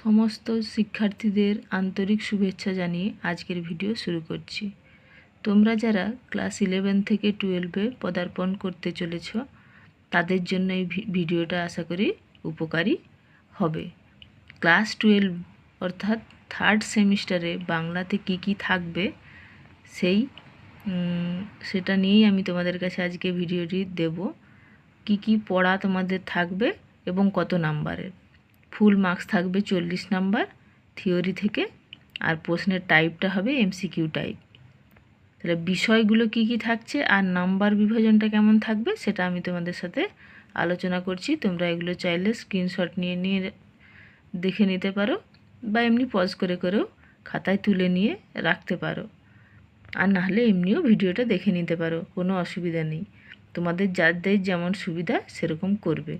সমস্ত শিক্ষার্থীদের আন্তরিক শুভেচ্ছা জানিয়ে আজকের ভিডিও শুরু করছি। তোমরা যারা ক্লাস ইলেভেন থেকে টুয়েলভে পদার্পণ করতে চলেছ, তাদের জন্য এই ভিডিওটা আশা করি উপকারী হবে। ক্লাস টুয়েলভ অর্থাৎ থার্ড সেমিস্টারে বাংলাতে কি কি থাকবে, সেই সেটা নিয়েই আমি তোমাদের কাছে আজকে ভিডিওটি দেব। কি কি পড়া তোমাদের থাকবে এবং কত নাম্বারের ফুল মার্কস থাকবে চল্লিশ নাম্বার থিওরি থেকে। আর প্রশ্নের টাইপটা হবে এমসিকিউ টাইপ তাহলে বিষয়গুলো কি কি থাকছে আর নাম্বার বিভাজনটা কেমন থাকবে সেটা আমি তোমাদের সাথে আলোচনা করছি। তোমরা এগুলো চাইলে স্ক্রিনশট নিয়ে নিয়ে দেখে নিতে পারো বা এমনি পজ করে করেও খাতায় তুলে নিয়ে রাখতে পারো। আর নাহলে এমনিও ভিডিওটা দেখে নিতে পারো, কোনো অসুবিধা নেই। তোমাদের যাদের যেমন সুবিধা সেরকম করবে।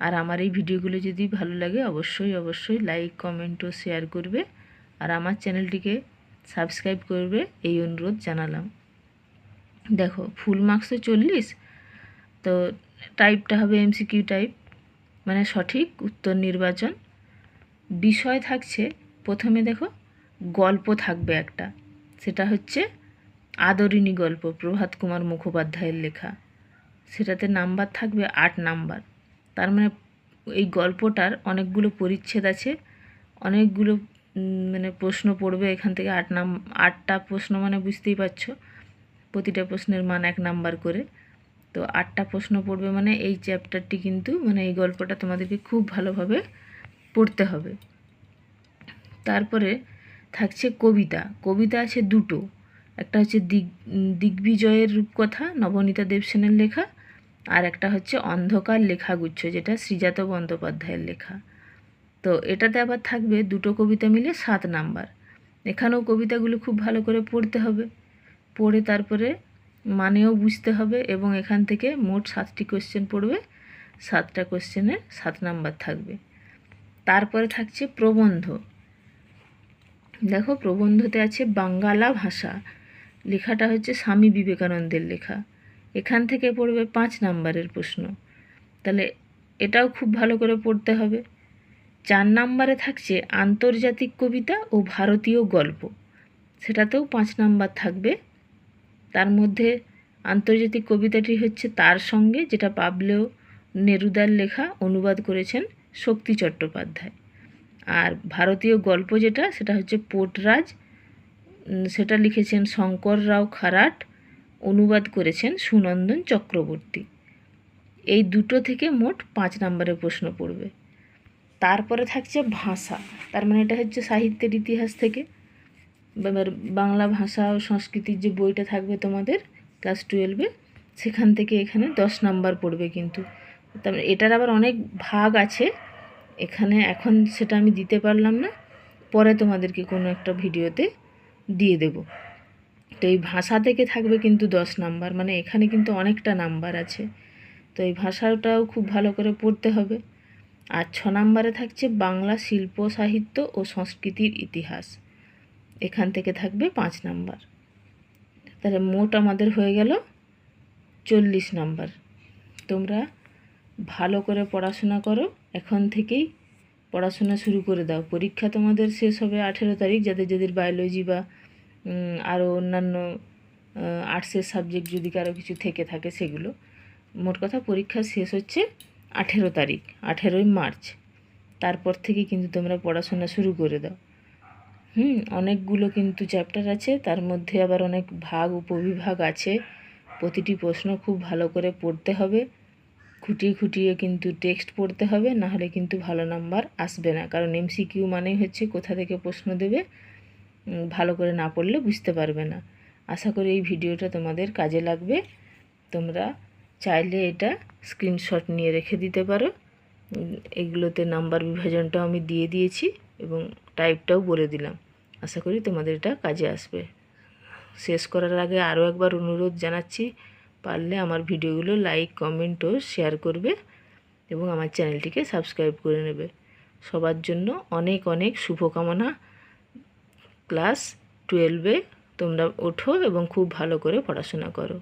আর আমার এই ভিডিওগুলো যদি ভালো লাগে, অবশ্যই অবশ্যই লাইক কমেন্ট ও শেয়ার করবে। আর আমার চ্যানেলটিকে সাবস্ক্রাইব করবে, এই অনুরোধ জানালাম। দেখো ফুল মার্কস চল্লিশ, তো টাইপটা হবে এমসিকিউ টাইপ মানে সঠিক উত্তর নির্বাচন। বিষয় থাকছে, প্রথমে দেখো, গল্প থাকবে একটা। সেটা হচ্ছে আদরিণী গল্প, প্রভাত কুমার মুখোপাধ্যায়ের লেখা। সেটাতে নাম্বার থাকবে আট নাম্বার। তার মানে এই গল্পটার অনেকগুলো পরিচ্ছেদ আছে, অনেকগুলো মানে প্রশ্ন পড়বে এখান থেকে আট নাম, আটটা প্রশ্ন মানে বুঝতেই পারছ, প্রতিটা প্রশ্নের মান এক নাম্বার করে। তো আটটা প্রশ্ন পড়বে মানে এই চ্যাপ্টারটি কিন্তু মানে এই গল্পটা তোমাদেরকে খুব ভালোভাবে পড়তে হবে। তারপরে থাকছে কবিতা। কবিতা আছে দুটো। একটা হচ্ছে দিগ দিগ্বিজয়ের রূপকথা, নবনীতা দেবসেনের লেখা আর একটা হচ্ছে অন্ধকার লেখাগুচ্ছ, যেটা শ্রীজাত বন্দ্যোপাধ্যায়ের লেখা। তো এটাতে আবার থাকবে দুটো কবিতা মিলে সাত নাম্বার। এখানেও কবিতাগুলো খুব ভালো করে পড়তে হবে। পড়ে তারপরে মানেও বুঝতে হবে এবং এখান থেকে মোট সাতটি কোশ্চেন পড়বে, সাতটা কোশ্চেনের সাত নাম্বার থাকবে। তারপরে থাকছে প্রবন্ধ। দেখো প্রবন্ধতে আছে বাঙ্গালা ভাষা। লেখাটা হচ্ছে স্বামী বিবেকানন্দের লেখা। এখান থেকে পড়বে পাঁচ নাম্বারের প্রশ্ন। তাহলে এটাও খুব ভালো করে পড়তে হবে। চার নাম্বারে থাকছে আন্তর্জাতিক কবিতা ও ভারতীয় গল্প। সেটাতেও পাঁচ নাম্বার থাকবে। তার মধ্যে আন্তর্জাতিক কবিতাটি হচ্ছে তার সঙ্গে, যেটা পাবলেও নেরুদার লেখা অনুবাদ করেছেন শক্তি চট্টোপাধ্যায়। আর ভারতীয় গল্প যেটা, সেটা হচ্ছে পোটরাজ। সেটা লিখেছেন শঙ্কর রাও খারাট। অনুবাদ করেছেন সুনন্দন চক্রবর্তী। এই দুটো থেকে মোট পাঁচ নম্বরের প্রশ্ন পড়বে। তারপরে থাকছে ভাষা। তার মানে এটা হচ্ছে সাহিত্যের ইতিহাস থেকে। এবার বাংলা ভাষা ও সংস্কৃতির যে বইটা থাকবে তোমাদের ক্লাস টুয়েলভে, সেখান থেকে এখানে দশ নাম্বার পড়বে কিন্তু। তারপরে এটার আবার অনেক ভাগ আছে। এখানে এখন সেটা আমি দিতে পারলাম না। পরে তোমাদেরকে কোনো একটা ভিডিওতে দিয়ে দেব। তো এই ভাষা থেকে থাকবে কিন্তু দশ নাম্বার মানে এখানে কিন্তু অনেকটা নাম্বার আছে। তো এই ভাষাটাও খুব ভালো করে পড়তে হবে। আর ছ নাম্বারে থাকছে বাংলা শিল্প, সাহিত্য ও সংস্কৃতির ইতিহাস। এখান থেকে থাকবে পাঁচ নাম্বার। তাহলে মোট আমাদের হয়ে গেল চল্লিশ নাম্বার। তোমরা ভালো করে পড়াশোনা করো, এখন থেকেই পড়াশোনা শুরু করে দাও। পরীক্ষা তোমাদের শেষ হবে আঠেরো তারিখ, যাদের যাদের বায়োলজি বা আরও অন্যান্য আর্টসের সাবজেক্ট যদি কারও কিছু থেকে থাকে সেগুলো। মোট কথা পরীক্ষা শেষ হচ্ছে আঠেরো তারিখ, আঠেরোই মার্চ। তারপর থেকে কিন্তু তোমরা পড়াশোনা শুরু করে দাও। হুম, অনেকগুলো কিন্তু চ্যাপ্টার আছে, তার মধ্যে আবার অনেক ভাগ, উপবিভাগ আছে। প্রতিটি প্রশ্ন খুব ভালো করে পড়তে হবে। খুঁটিয়ে খুঁটিয়ে কিন্তু টেক্সট পড়তে হবে না হলে কিন্তু ভালো নাম্বার আসবে না। কারণ এমসিকিউ মানেই হচ্ছে কোথা থেকে প্রশ্ন দেবে ভালো করে না পড়লে বুঝতে পারবে না। আশা করি এই ভিডিওটা তোমাদের কাজে লাগবে। তোমরা চাইলে এটা স্ক্রিনশট নিয়ে রেখে দিতে পারো। এগুলোতে নাম্বার বিভাজনটাও আমি দিয়ে দিয়েছি এবং টাইপটাও বলে দিলাম। আশা করি তোমাদের এটা কাজে আসবে। শেষ করার আগে আরও একবার অনুরোধ জানাচ্ছি, পারলে আমার ভিডিওগুলো লাইক কমেন্ট ও শেয়ার করবে এবং আমার চ্যানেলটিকে সাবস্ক্রাইব করে নেবে। সবার জন্য অনেক অনেক শুভকামনা। ক্লাস টুয়েলভে তোমরা ওঠো এবং খুব ভালো করে পড়াশোনা করো